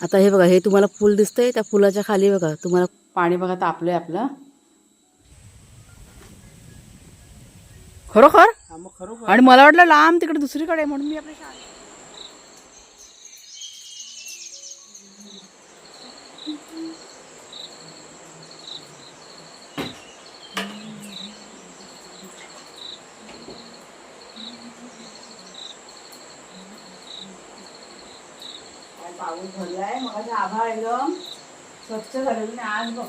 आता हे बघा हे तुम्हाला फुल दिसतंय त्या फुलाच्या खाली बघा तुम्हाला पाणी बघा तापलंय आपलं. खरोखर? आणि मला वाटलं लांब तिकडे दुसरीकडे म्हणून मी आपल्या शाळेत पाऊस भरलाय मग आभाळ एकदम स्वच्छ झालेलं नाही. आज बघ.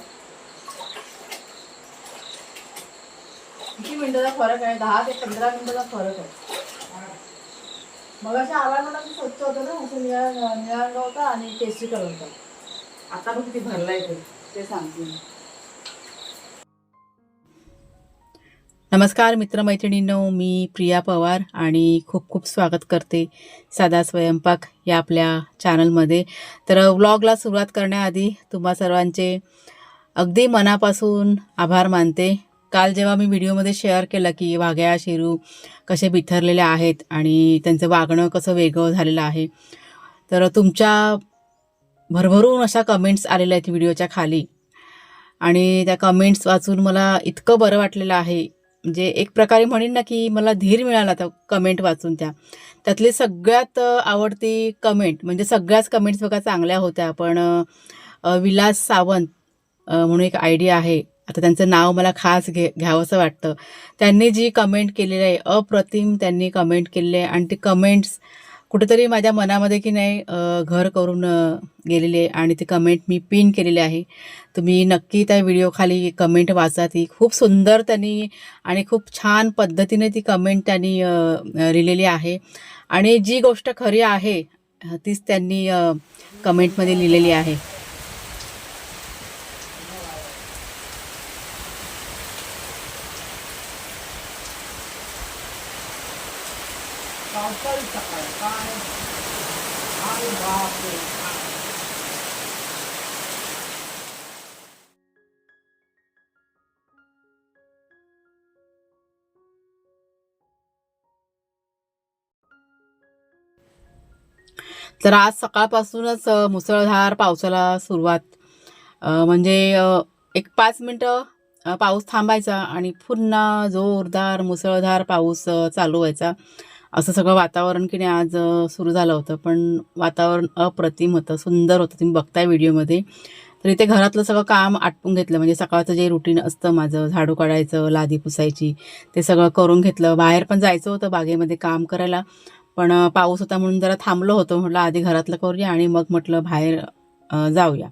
किती मिनिटाचा फरक आहे? दहा ते पंधरा मिनिटाचा फरक आहे. मग अशा आवाज मला स्वच्छ होतं ना असं निळा निळा होता आणि टेस्टी कलर होता. आता पण किती भरलाय ते. ते सांगते मी. नमस्कार मित्रमैत्रिणींनो. मी प्रिया पवार आणि खूप खूप स्वागत करते साधा स्वयंपाक या आपल्या चॅनलमध्ये. तर व्लॉगला सुरुवात करण्याआधी तुम्हा सर्वांचे अगदी मनापासून आभार मानते. काल जेव्हा मी व्हिडिओमध्ये शेअर केलं की वाघ्या शेरू कसे बिथरलेले आहेत आणि त्यांचं वागणं कसं वेगळं झालेलं आहे तर तुमच्या भरभरून अशा कमेंट्स आलेल्या आहेत व्हिडिओच्या खाली. आणि त्या कमेंट्स वाचून मला इतकं बरं वाटलेलं आहे म्हणजे एक प्रकारे म्हणेन ना की मला धीर मिळाला त्या कमेंट वाचून त्या. त्यातली सगळ्यात आवडती कमेंट म्हणजे सगळ्याच कमेंट्स बघा चांगल्या होत्या. पण विलास सावंत म्हणून एक आयडिया आहे. आता त्यांचं नाव मला खास घे घ्यावंसं वाटतं. त्यांनी जी कमेंट केलेली आहे अप्रतिम त्यांनी कमेंट केलेली आहे. आणि ती कमेंट्स कुठेतरी माझ्या मनामध्ये की नाही घर करून गेलेले गेलेली आहे आणि ती कमेंट मी पिन केलेली आहे. तुम्ही नक्की त्या व्हिडिओखाली कमेंट वाचा. ती खूप सुंदर त्यांनी आणि खूप छान पद्धतीने ती कमेंट त्यांनी लिहिलेली आहे. आणि जी गोष्ट खरी आहे तीच त्यांनी कमेंटमध्ये लिहिलेली आहे पावसाळी सकाळ काय अरे बापरे तर आज सकाळपासूनच मुसळधार पावसाला सुरुवात. म्हणजे एक पाच मिनटं पाऊस थांबायचा आणि पुन्हा जोरदार मुसळधार पाऊस चालू व्हायचा. असं सगळं वातावरण की नाही आज सुरू झालं होतं. पण वातावरण अप्रतिम होतं सुंदर होतं. तुम्ही बघताय व्हिडिओमध्ये. तर इथे घरातलं सगळं काम आटपून घेतलं. म्हणजे सकाळचं जे रुटीन असतं माझं झाडू काढायचं लादी पुसायची ते सगळं करून घेतलं. बाहेर पण जायचं होतं बागेमध्ये काम करायला. पण पाऊस होता म्हणून जरा थांबलो होतो. म्हटलं आधी घरातलं करूया आणि मग म्हटलं बाहेर जाऊया.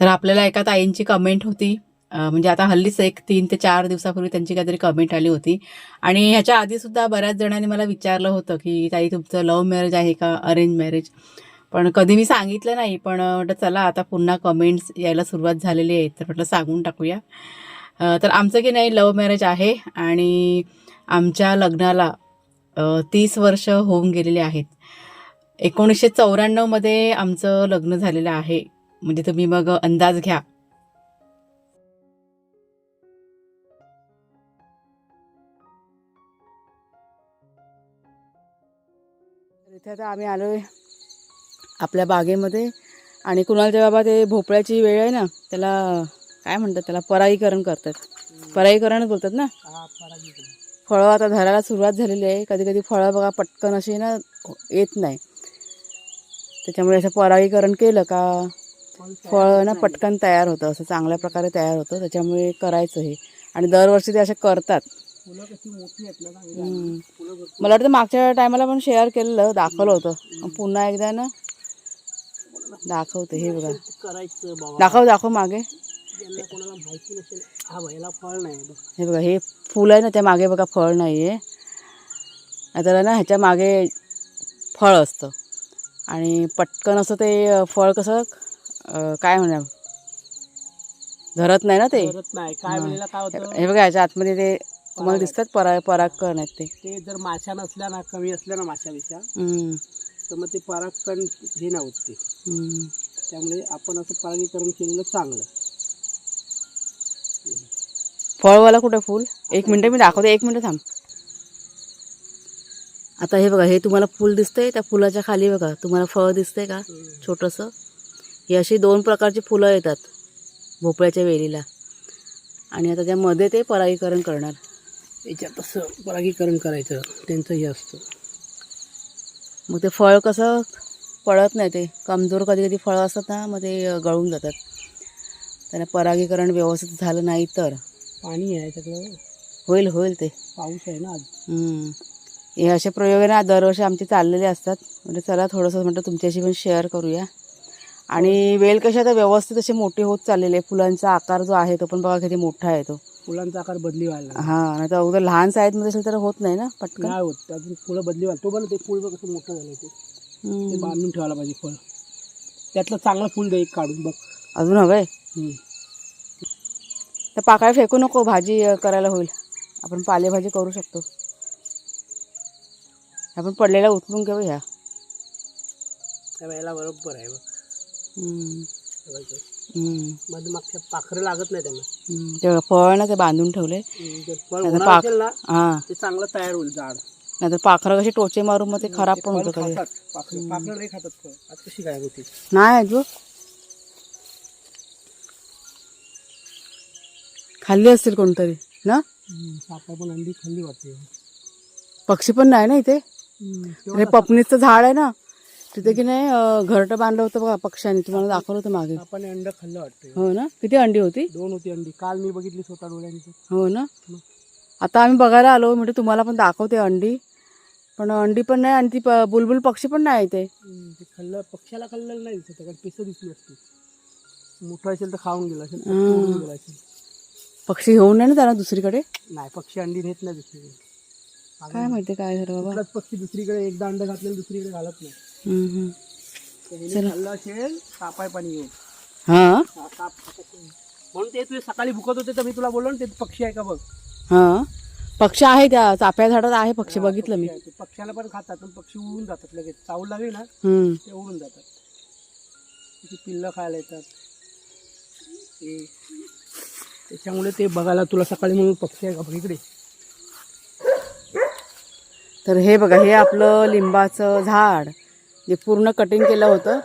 तर आपल्याला एका ताईंची कमेंट होती. म्हणजे आता हल्लीच एक तीन ते चार दिवसापूर्वी त्यांची काहीतरी कमेंट आली होती. आणि ह्याच्या आधीसुद्धा बऱ्याच जणांनी मला विचारलं होतं की ताई तुमचं लव्ह मॅरेज आहे का अरेंज मॅरेज पण कधी मी सांगितलं नाही पण म्हटलं चला आता पुन्हा कमेंट्स यायला सुरुवात झालेली आहे. तर म्हटलं सांगून टाकूया. तर आमचं की नाही लव्ह मॅरेज आहे आणि आमच्या लग्नाला तीस वर्ष होऊन गेलेली आहेत. एकोणीसशे चौऱ्याण्णवमध्ये आमचं लग्न झालेलं आहे. म्हणजे तुम्ही मग अंदाज घ्या. इथे आता आम्ही आलोय आपल्या बागेमध्ये. आणि कुणालच्या बाबा ते भोपळ्याची वेळ आहे ना त्याला काय म्हणतात त्याला परागीकरण करतात. परागीकरणच बोलतात ना? फळं आता धरायला सुरुवात झालेली आहे. कधी कधी फळं बघा पटकन अशी ना येत नाही. त्याच्यामुळे असं परागीकरण केलं का फळ ना पटकन तयार होतं. असं चांगल्या प्रकारे तयार होतं. त्याच्यामुळे करायचं हे. आणि दरवर्षी ते असे करतात. फुलं कशी मोठी आहेत ना चांगली हम्म. फुलं भरपूर मला वाटतं मागच्या टायमाला पण शेअर केलेलं दाखवलं होतं. पुन्हा एकदा ना दाखवते हे बघा. करायचं बाबा? दाखव दाखव मागे. ज्यांना कोणाला माहिती नसेल हा बघ याला फळ नाही बघ. हे बघा हे फुल आहे ना त्या मागे बघा फळ नाही आहे आता ना ह्याच्या मागे फळ असतं. आणि पटकन असं ते अं, फळ कसं अं, काय म्हणा धरत नाही ना ते. करत नाही. काय वेळेला काय होतं? हे बघा ह्याच्या आतमध्ये ते तुम्हाला दिसतात परा परागकण आहेत ते. ते जर माशा नसल्या ना कमी असल्या ना माशापेक्षा हम्म, तर मग ते परागकण हे नव्हत ते. हम्म. त्यामुळे आपण असं परागीकरण केलेलं चांगलं. फळवाला कुठं फुल? एक मिनटं मी दाखवते एक मिनटं थांब. आता हे बघा हे तुम्हाला फुल दिसतंय त्या फुलाच्या खाली बघा तुम्हाला फळ दिसतंय का? छोटंसं. ही अशी दोन प्रकारची फुलं येतात भोपळ्याच्या वेलीला. आणि आता त्यामध्ये ते परागीकरण करणार. त्याच्यात तसं परागीकरण करायचं त्यांचं हे असतं. मग ते फळ कसं पळत नाही ते कमजोर कधी कधी फळं असतात ना मग ते गळून जातात. त्यांना परागीकरण व्यवस्थित झालं नाही तर. पाणी आहे त्याच्याकडं होईल होईल ते. पाऊस आहे ना आज. हम्म. हे असे प्रयोग आहे ना दरवर्षी आमचे चाललेले असतात. म्हणजे चला थोडंसं म्हटलं तुमच्याशी पण शेअर करूया. आणि वेल कशी आता व्यवस्थित अशी मोठी होत चाललेली आहे. फुलांचा आकार जो आहे तो पण बघा किती मोठा आहे तो. फुलांचा आकार बदली व्हायला लागला. हां नाही तर अगोदर लहान साईजमध्ये असेल तर होत नाही ना पटकन नाही होत अजून फुलं बदली व्हायला तो पण ते फुल बघ कसं मोठं झालं ते ते हम्म. बांधून ठेवायला पाहिजे फळ त्यातलं चांगलं फुल दे एक काढून बघ अजून हवंय हम्म. तर पाकळ्या फेकू नको भाजी अ, करायला होईल आपण पालेभाजी करू शकतो आपण पडलेल्या उचलून घेऊ ह्या त्या वेळेला बरोबर आहे बघ हम्म. बघायचं. हम्म. मध्ये मागच्या पाखरं लागत नाही त्यांना. हम्म. ते बघा, फळ ना ते बांधून ठेवले. हम्म, जर फळ आता होणार पाक- असेल ना हां. ते चांगलं तयार होईल झाड. नाही तर पाखरं कशी टोचे मारून मग ते खराब पण होतं कधी. खातात पाखरं पाखरं नाही खातात फळ. आज कशी काय होती नाही अजून. खाल्ली असतील कोणतरी ना? सापा पण अंडी खाल्ली वाटते. पक्षी पण नाही ना इथे? अरे पपनीचं झाड आहे ना. तिथे की नाही अं, घरटं बांधलं होतं बघा पक्ष्यांनी तुम्हाला दाखवलं होतं मागे. सापाने अंड खाल्लं वाटते. हो ना? किती अंडी होती? दोन होती अंडी. काल मी बघितली स्वतः डोळ्यांनी तर. हो ना? आता आम्ही बघायला आलो म्हणजे तुम्हाला पण दाखवते अंडी. पण अंडी पण नाही आणि ती प- बुलबुल पक्षी पण नाही इथे. हम्म, ते खाल्लं पक्ष्याला खाल्लेलं नाही दिसत कारण पिसं दिसली असते. मोठं असेल तर खाऊन गेला असेल तर हम्म. तोडून गेला असेल. पक्षी घेऊन नाही ना त्यांना दुसरीकडे? नाही पक्षी अंडी नेत नाही दुसरीकडे. काय माहिती काय झालं बाबा? कुठलाच पक्षी दुसरीकडे एकदा अंड घातलेलं दुसरीकडे घालत नाही. खाल्लं असेल पाणी हा? हा. म्हणून ते तुझे सकाळी भुकत होते तर मी तुला बोललो ना ते पक्षी आहे का बघ. हा? पक्षी आहे त्या चाफ्या झाडात आहे पक्षी बघितलं मी. पक्ष्याला पण खातात पण पक्षी उडून जातात लगेच. चावल लागली ना हम्म. ते उडून जातात. पिल्लं खायला येतात. त्याच्यामुळे ते बघायला तुला सकाळी म्हणून पक्षी आहे का बघ इकडे. तर हे बघा हे आपलं लिंबाचं झाड. जे पूर्ण कटिंग केलं होतं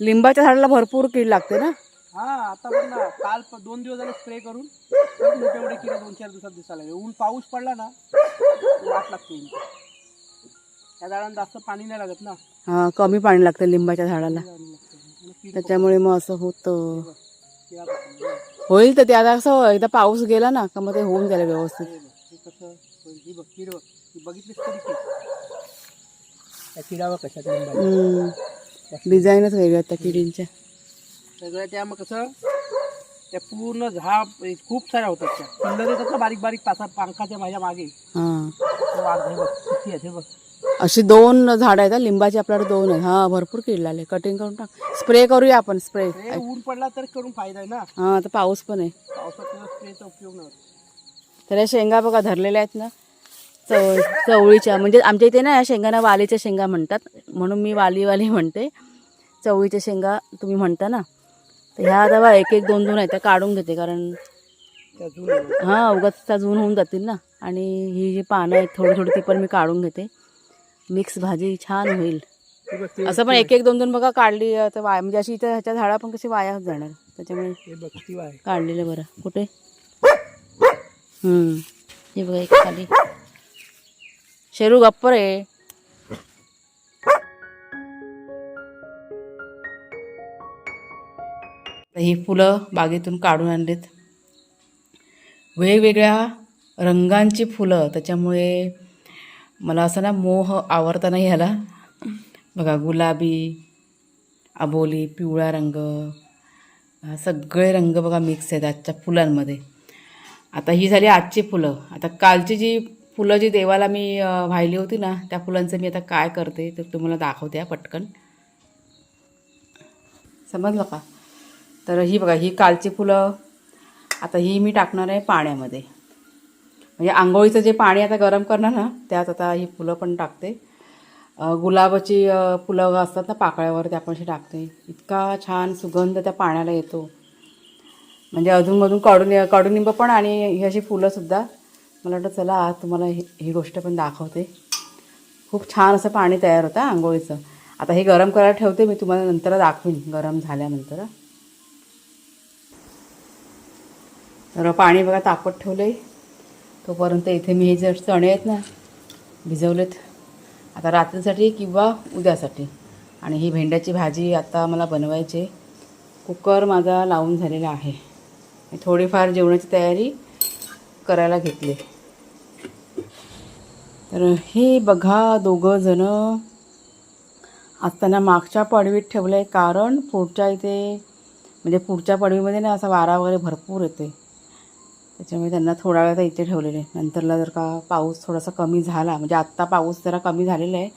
लिंबाच्या झाडाला भरपूर कीड लागते ना हा आता पण ना काल प- दोन दिवस झाले स्प्रे करून परत मोठे मोठे किडे दोन चार दिवसात दिसायला लागले ऊन पाऊस पडला ना की वाट लागते ऊन. त्या झाडांना जास्त पाणी नाही लागत ना हा कमी पाणी लागतं लिंबाच्या झाडाला पाणी लागतं. आणि कीड त्याच्यामुळे मग असं होतं पकडते. किडा पकडते. होईल तर ते आता कसं एकदा पाऊस गेला ना का मग ते होऊन जाईल व्यवस्थित बघ, हे कसं होईल. ही बघ कीड बघ ही बघितलीस तरी कीड त्या किडावर कशात. डिझाईनच वेगळ्या आहेत त्या किडींच्या. सगळ्या त्या मग कसं त्या पूर्ण झाप खूप साऱ्या होतात त्या. पिल्लं देतात ना बारीक बारीक पाचा पंखाच्या माझ्या मागे. हा. ते वाघ हे बघ किती आहेत हे बघ. अशी दोन झाडं आहेत हा. लिंबाची आपल्याकडे दोन आहेत. हा भरपूर कीड लागले. कटिंग करून टाक. स्प्रे करूया आपण स्प्रे हे ऊन पडला तर करून फायदा आहे ना. हा आता पाऊस पण आहे. पावसात स्प्रेचा उपयोग नाही होत. तर या शेंगा बघा धरलेल्या आहेत ना. चव चवळीच्या म्हणजे आमच्या इथे ना या शेंगांना वालीच्या शेंगा म्हणतात. म्हणून मी वाली वाली म्हणते. चवळीच्या शेंगा तुम्ही म्हणता ना. तर ह्या आता एक एक दोन दोन आहेत त्या काढून घेते कारण हां उगाच त्या जून होऊन जातील ना. आणि ही जी पानं आहेत थोडी थोडी ती पण मी काढून घेते. मिक्स भाजी छान होईल. असं पण एक एक दोन दोन बघा काढली तर वाया म्हणजे अशी इथं ह्याच्या झाडा पण कशी वाया जाणार. त्याच्यामुळे काढलेलं बरं. कुठे. हे बघा एक खाली. शेरू गप्प रे ही फुलं बागेतून काढून आणलीत. वेगवेगळ्या रंगांची फुलं त्याच्यामुळे मला असं ना मोह आवडता नाही ह्याला बघा गुलाबी अबोली पिवळा रंग सगळे रंग बघा मिक्स आहेत आजच्या फुलांमध्ये. आता ही झाली आजची फुलं. आता कालची जी फुलं जी देवाला मी वाहिली होती ना त्या फुलांचं मी आता काय करते तर तुम्हाला दाखवते हा पटकन. समजलं का? तर ही बघा ही कालची फुलं आता ही मी टाकणार आहे पाण्यामध्ये. म्हणजे आंघोळीचं जे पाणी आता गरम करणार ना त्यात आता ही फुलं पण टाकते. गुलाबाची फुलं असतात ना पाकळ्यावर त्या पण अशी टाकते. इतका छान सुगंध त्या पाण्याला येतो. म्हणजे अधूनमधून कडुनि कडुनिंब पण आणि ही अशी फुलंसुद्धा मला वाटतं चला आज तुम्हाला ही ही गोष्ट पण दाखवते. खूप छान असं पाणी तयार होतं आंघोळीचं. आता हे गरम करायला ठेवते मी तुम्हाला नंतर दाखवीन गरम झाल्यानंतर. तर पाणी बघा तापत ठेवलं आहे तोपर्यंत इथे मी हे जर चणे आहेत ना भिजवलेत. आता रात्रीसाठी किंवा उद्यासाठी. आणि ही भेंड्याची भाजी आता मला बनवायची आहे. कुकर माझा लावून झालेला आहे. थोडीफार जेवणाची तयारी करायला घेतली. तर हे बघा दोघं जण. आज त्यांना मागच्या पडवीत ठेवलं आहे कारण पुढच्या इथे म्हणजे पुढच्या पडवीमध्ये ना असा वारा वगैरे भरपूर येते त्याच्यामुळे त्यांना थोडा वेळ तर इथे ठेवलेले. नंतरला जर का पाऊस थोडासा कमी झाला म्हणजे आत्ता पाऊस जरा कमी झालेला आहे.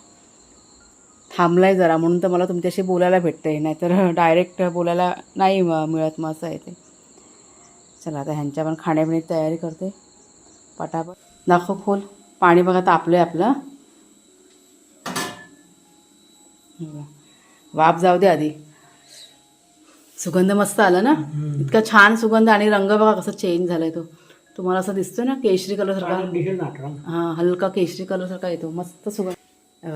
थांबला आहे जरा म्हणून तर मला तुमच्याशी बोलायला भेटतं आहे नाहीतर डायरेक्ट बोलायला नाही मिळत मग असं आहे ते. चला आता ह्यांच्या पण खाण्यापिण्याची तयारी करते. पटापट. दाखव खोल. पाणी बघा तापलं आहे आपलं बघा. वाफ जाऊ दे आधी. सुगंध मस्त आला ना? इतका छान सुगंध आणि रंग बघा कसा चेंज झालाय तो. तुम्हाला असं दिसतोय ना केशरी कलर सारखा? हा हलका केशरी कलर सारखा येतो. मस्त सुगंध.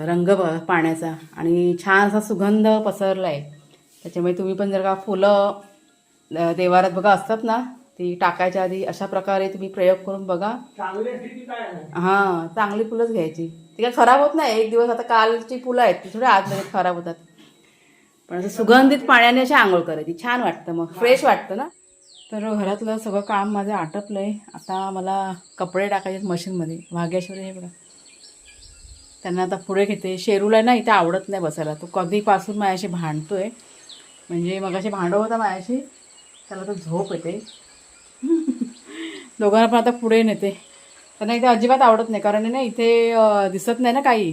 रंग बघा पाण्याचा. आणि छान असा सुगंध पसरला आहे त्याच्यामुळे तुम्ही पण जर का फुलं देवारात बघा असतात ना ती टाकायच्या आधी अशा प्रकारे तुम्ही प्रयोग करून बघा. हां चांगली फुलंच घ्यायची. ती काय खराब होत नाही. एक दिवस आता कालची फुलं आहेत ती थोडी आज लगेच खराब होतात. पण असं सुगंधित पाण्याने अशी आंघोळ करायची. छान वाटतं मग. फ्रेश वाटतं ना? तर घरातलं सगळं काम माझं आटपलं आहे आता मला कपडे टाकायचे मशीनमध्ये. भाग्येश्वरी हे बघा. त्यांना आता पुढे घेते. शेरूला ना इथे आवडत नाही बसायला. तो कधीपासून माझ्याशी भांडतोय. म्हणजे मग अशी भांडव होता माझ्याशी. त्याला तर झोप येते. दोघांना पण आता पुढे नेते. त्यांना इथे अजिबात आवडत नाही. कारण आहे ना इथे दिसत नाही ना काही.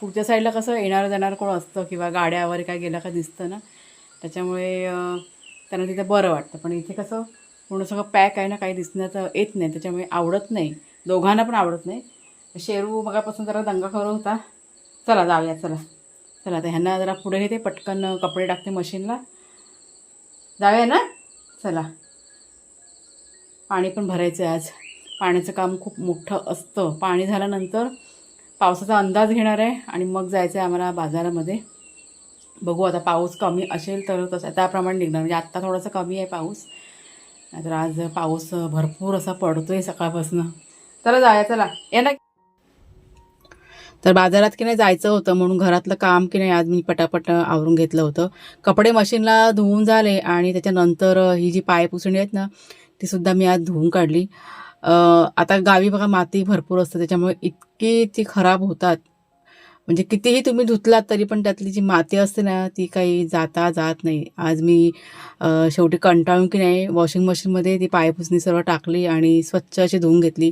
पुढच्या साईडला कसं येणार जाणार कोण असतं किंवा गाड्या वगैरे काय गेलं का दिसतं ना. त्याच्यामुळे त्यांना तिथे बरं वाटतं. पण इथे कसं पूर्ण सगळं पॅक आहे ना काही दिसण्याचं येत नाही. त्याच्यामुळे आवडत नाही. दोघांना पण आवडत नाही. शेरू मगापासून जरा दंगा करत होता. चला जाऊया चला. चला आता ह्यांना जरा पुढे घेते पटकन कपडे टाकते मशीनला. जाऊया ना? चला. पाणी पण भरायचं आहे आज. पाण्याचं काम खूप मोठं असतं. पाणी झाल्यानंतर पावसाचा अंदाज घेणार आहे आणि मग जायचं आहे आम्हाला बाजारामध्ये. बघू आता पाऊस कमी असेल तर तसं त्याप्रमाणे निघणार. म्हणजे आत्ता थोडासा कमी आहे पाऊस. नाहीतर आज पाऊस भरपूर असा पडतो आहे सकाळपासून. चला जाऊया चला. ये ना. तर बाजारात की नाही जायचं होतं म्हणून घरातलं काम की नाही आज मी पटापट आवरून घेतलं होतं. कपडे मशीनला धुवून झाले आणि त्याच्यानंतर ही जी पाय पुसणी आहेत ना ती सुद्धा मी आज धुवून काढली. आता गावी बघा माती भरपूर असते त्याच्यामुळे इतकी ती खराब होतात. म्हणजे कितीही तुम्ही धुतलात तरी पण त्यातली जी माती असते ना ती काही जाता जात नाही. आज मी शेवटी कंटाळून की नाही वॉशिंग मशीनमध्ये ती पायपुसणी सर्व टाकली आणि स्वच्छ अशी धुवून घेतली.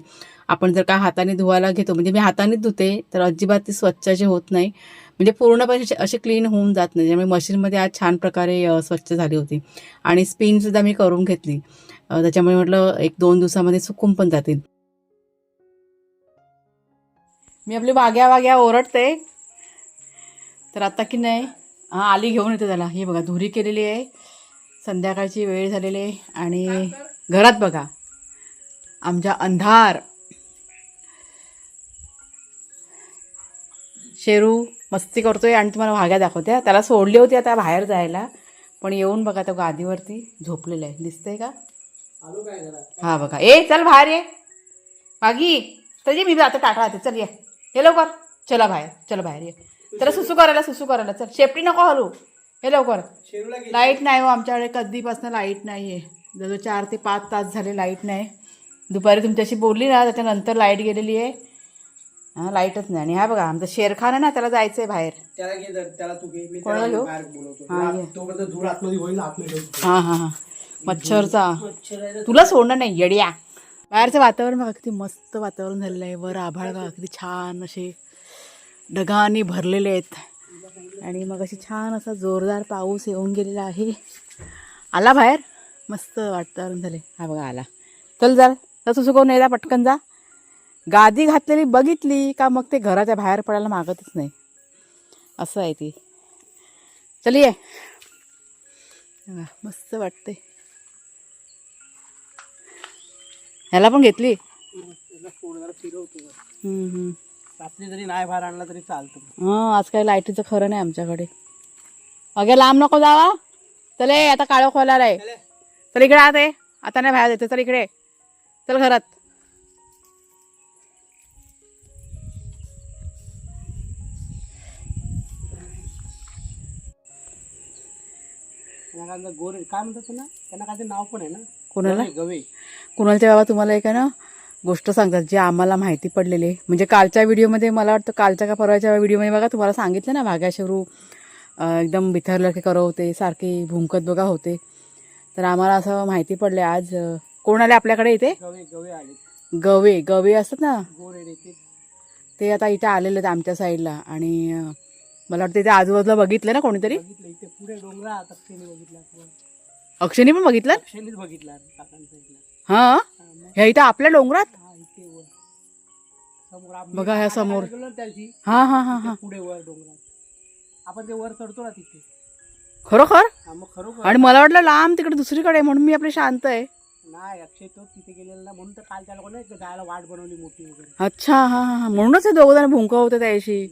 आपण जर का हाताने धुवायला घेतो म्हणजे मी हातानेच धुते तर अजिबात ती स्वच्छ अशी होत नाही. म्हणजे पूर्णपणे अशी- क्लीन होऊन जात नाही. त्यामुळे मशीनमध्ये आज छान प्रकारे स्वच्छ झाली होती. आणि स्पिनसुद्धा मी करून घेतली. त्याच्यामुळे म्हटलं एक दोन दिवसामध्ये सुकून पण जातील. मी आपली वाग्या वाग्या ओरडते. तर आता की नाही हां आली घेऊन येते त्याला. ही बघा धुरी केलेली आहे. संध्याकाळची वेळ झालेली आहे. आणि घरात बघा आमच्या अंधार. शेरू मस्ती करतोय आणि तुम्हाला वाग्या दाखवत्या त्याला सोडली होती आता बाहेर जायला. पण येऊन बघा तो गादीवरती झोपलेला आहे. दिसतंय का? हा बघा. ए चल बाहेर ये. मागी. तरी मी आता टाटा राहते. चल ये. ये लवकर. चला बाहेर. चला बाहेर ये. चला सुसू करायला सुसू करायला. चल. शेपटी नको हलू. हे लवकर. लाइट नाही हो आमच्याकडे. कधीपासून लाइट नाही आहे जवळ चार ते पाच तास झाले लाइट नाही. दुपारी तुमच्याशी बोलली ना त्याच्यानंतर लाइट गेलेली आहे. हां लाईटच नाही. आणि हा बघा आमचा शेरखान आहे ना त्याला जायचं आहे बाहेर. त्याला तू घेऊ? हा, हा. हां हां हां. मच्छरचा. तुला सोडणार नाही येड्या. बाहेरचं वातावरण बघा किती मस्त वातावरण झालेलं आहे. वर आभाळ बघा किती छान असे ढगांनी भरलेले आहेत. आणि मग अशी छान असा जोरदार पाऊस येऊन गेलेला आहे. आला बाहेर? मस्त वातावरण झाले. हा बघा आला. चल जा तसं सुकवून येता पटकन जा. गादी घातलेली बघितली का मग ते घराच्या बाहेर पडायला मागतच नाही? असं आहे ती. चल ये. मस्त वाटते ह्याला पण घेतली? जरा नाही बाहेर आणला तरी चालतं. हां आज काही लाईटीचं खरं नाही आमच्याकडे. अगे लांब नको जावा. चले आता काळो खोलार आहे. चले. चल इकडे आत आहे आता नाही बाहेर येते चल इकडे. चल घरात. गोरे काय म्हणतात त्यांना त्यांना काय नाव पण आहे ना? कोणाला? कुणालच्या बाबा तुम्हाला एक ना गोष्ट सांगतात जी आम्हाला माहिती पडलेली. म्हणजे कालच्या व्हिडिओमध्ये मला वाटतं कालच्या का परवाच्या व्हिडिओमध्ये बघा तुम्हाला सांगितलं ना भाग्याशरू एकदम बिथरलं करत होते सारखे भुंकत बघा होते. तर आम्हाला असं माहिती पडले आज. कोण आले आपल्याकडे इथे? गवे गवे असतात ना? ते. आता इथे आलेले आहेत आमच्या साईडला. आणि मला वाटतं इथे आजूबाजूला बघितलं ना कोणीतरी? अक्षयने पण बघितलं? बघितला इथला हां? हा, मग? ह्या इथं आपल्या डोंगरात? हा इथे वर. समोर आपण बघा ह्या समोर. गेलो ना हां हां हां हां. पुढे वर डोंगरात. आपण ते वर चढतो ना तिथे. खरोखर? हा मग खरोखर. आणि मला वाटलं लांब तिकडे दुसरीकडे आहे, म्हणून मी आपले शांत आहे. नाही अक्षय तो तिथे गेलेला ना म्हणून तर काल त्या लोकांना जायला वाट बनवली मोठी वगैरे. अच्छा हां हां हां. म्हणूनच हे दोघं जण भुंक होते त्याशी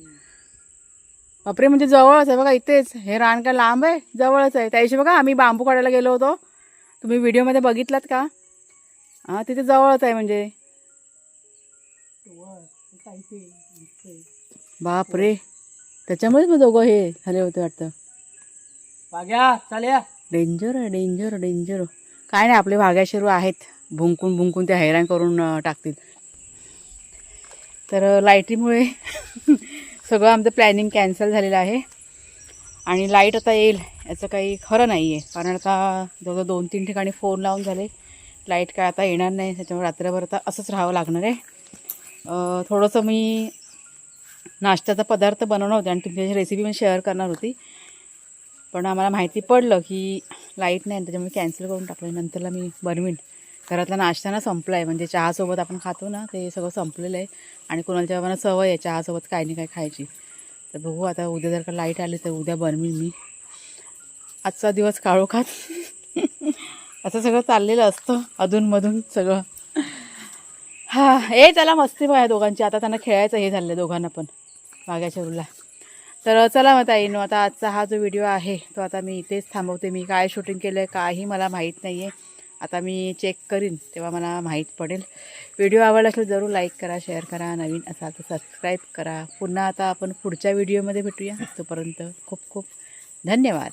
बापरे म्हणजे जवळच आहे बघा इथेच. हे रान काय लांब आहे जवळच आहे. त्याशी बघा आम्ही बांबू काढायला गेलो होतो. तुम्ही व्हिडिओमध्ये बघितलात का? हां तिथे जवळच आहे म्हणजे. दिसतंय. बापरे त्याच्यामुळेच मग दोघं हे झाले होते वाटतं. डेंजर आहे डेंजर डेंजर. काय नाही आपले भाग्याशिरू आहेत. भुंकून भुंकून ते हैराण करून टाकतील. तर लाईटीमुळे सगळं आमचं प्लॅनिंग कॅन्सल झालेलं आहे. आणि लाइट आता येईल याचं काही खरं नाही आहे कारण आता जवळजवळ दोन तीन ठिकाणी फोन लावून झाले. लाइट काय आता येणार नाही त्याच्यामुळे रात्रभर आता असंच राहावं लागणार आहे. थोडंसं मी नाश्त्याचा पदार्थ बनवणार होते आणि तुमच्याशी रेसिपी पण शेअर करणार होती. पण आम्हाला माहिती पडलं की लाइट नाही त्याच्यामुळे कॅन्सल करून टाकलं. नंतरला मी बनवीन. घरातला नाश्ता ना संपला आहे म्हणजे चहासोबत आपण खातो ना ते सगळं संपलेलं आहे आणि कोणाच्या बाबांना सवय आहे चहासोबत काय नाही काय खायची. तर बघू आता उद्या जर का लाइट आली तर उद्या बनवीन मी. आजचा दिवस काळोखात. असं सगळं चाललेलं असतं. अधूनमधून सगळं. हां ए त्याला मस्ती पाहिजे या दोघांची. आता त्यांना खेळायचं हे झालं दोघांना पण. मागाच्या रुला तर चला मग ताईनो आता आजचा हा जो व्हिडिओ आहे तो आता मी इथेच थांबवते. मी काय शूटिंग केलं आहे काही मला माहीत नाही आहे आता मी चेक करीन तेव्हा मला माहीत पडेल. व्हिडिओ आवडला असेल जरूर लाईक करा शेअर करा नवीन असाल तर सबस्क्राईब करा. पुन्हा आता आपण पुढच्या व्हिडिओमध्ये भेटूया. तोपर्यंत खूप खूप धन्यवाद.